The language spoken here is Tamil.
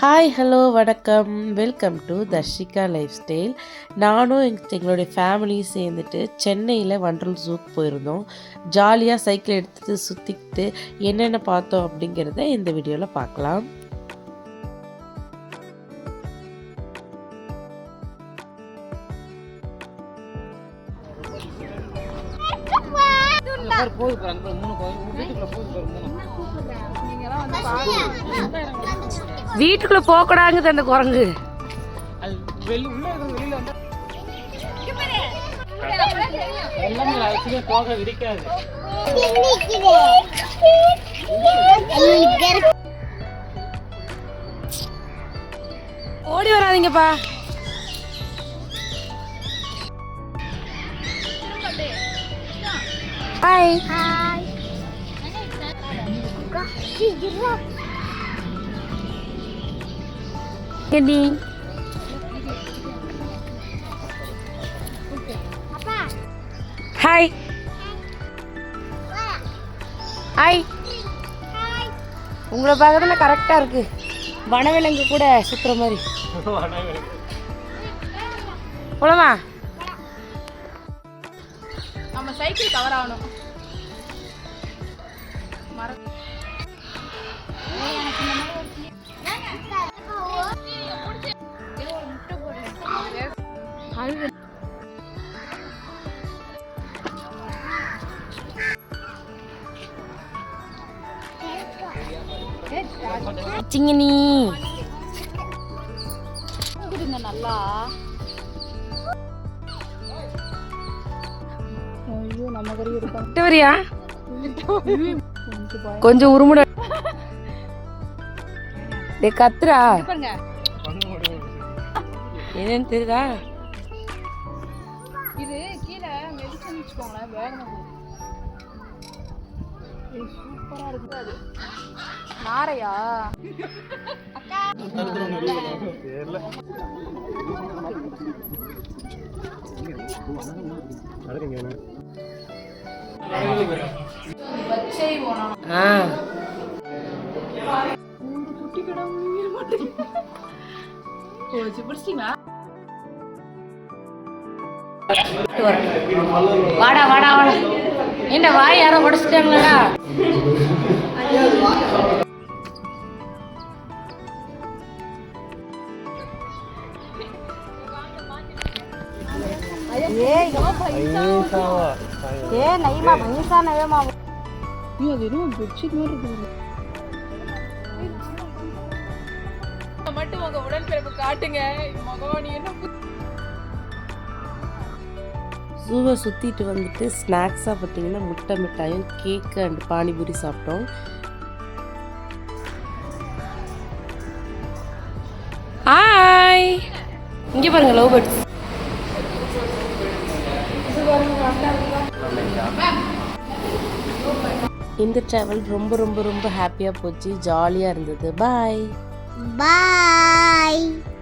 ஹாய் ஹலோ வணக்கம். Welcome to Darshika lifestyle நானும் எங்க எங்களுடைய ஃபேமிலியும் சேர்ந்துட்டு சென்னையில் வண்டல் ஜூக்கு போயிருந்தோம். ஜாலியாக சைக்கிள் எடுத்துகிட்டு சுற்றிக்கிட்டு என்னென்ன பார்த்தோம் அப்படிங்கிறத இந்த வீடியோவில் பார்க்கலாம். மூணு வீட்டுக்குள்ள போகக்கூடாங்குது அந்த குரங்கு. போக விரிக்காது. ஓடி வராதீங்கப்பா. ஹாய் கெடி ஹாய் ஹாய் உங்களை பார்க்கறதுல கரெக்டாக இருக்கு. வனவிலங்கு கூட சுற்றுற மாதிரி. போலாமா? நம்ம சைக்கிள் கவர் ஆகணும். சிங்கினி. இருக்குதுங்க நல்லா. ஐயோ நம்ம கறி கிட்ட வரியா கொஞ்சம் உருமுட. டே கத்துறா பாருங்க. என்னன்னு தெரியுதா? இது கீழே மெடிசன் வச்சுக்கோங்களேன் வேகமா போகும் ஏய், சூப்பரா இருக்கு. அது நாரையா? பச்சை ஓணம். ஆ. குட்டி போச்சு பிடிச்சிங்களா வாடா வாடா வாடா. ஏண்டா வாய் யாரோ உடச்சிட்டாங்களா ஐயோ அது என்ன பெட்ஷீட் மாதிரி இருக்குது மட்டும் உங்க உடன்பிறப்பு காட்டுங்க. மகவானி என்ன ஜூவை சுற்றிட்டு வந்துட்டு ஸ்நாக்ஸாக பார்த்தீங்கன்னா முட்டை மிட்டாயும் கேக்கு அண்ட் பானிபூரி சாப்பிட்டோம். ஹாய் இங்கே பாருங்க லவ் பேர்ட்ஸ் இந்த ட்ராவல் ரொம்ப ரொம்ப ரொம்ப ஹாப்பியாக போச்சு. ஜாலியாக இருந்தது. பாய் Bye.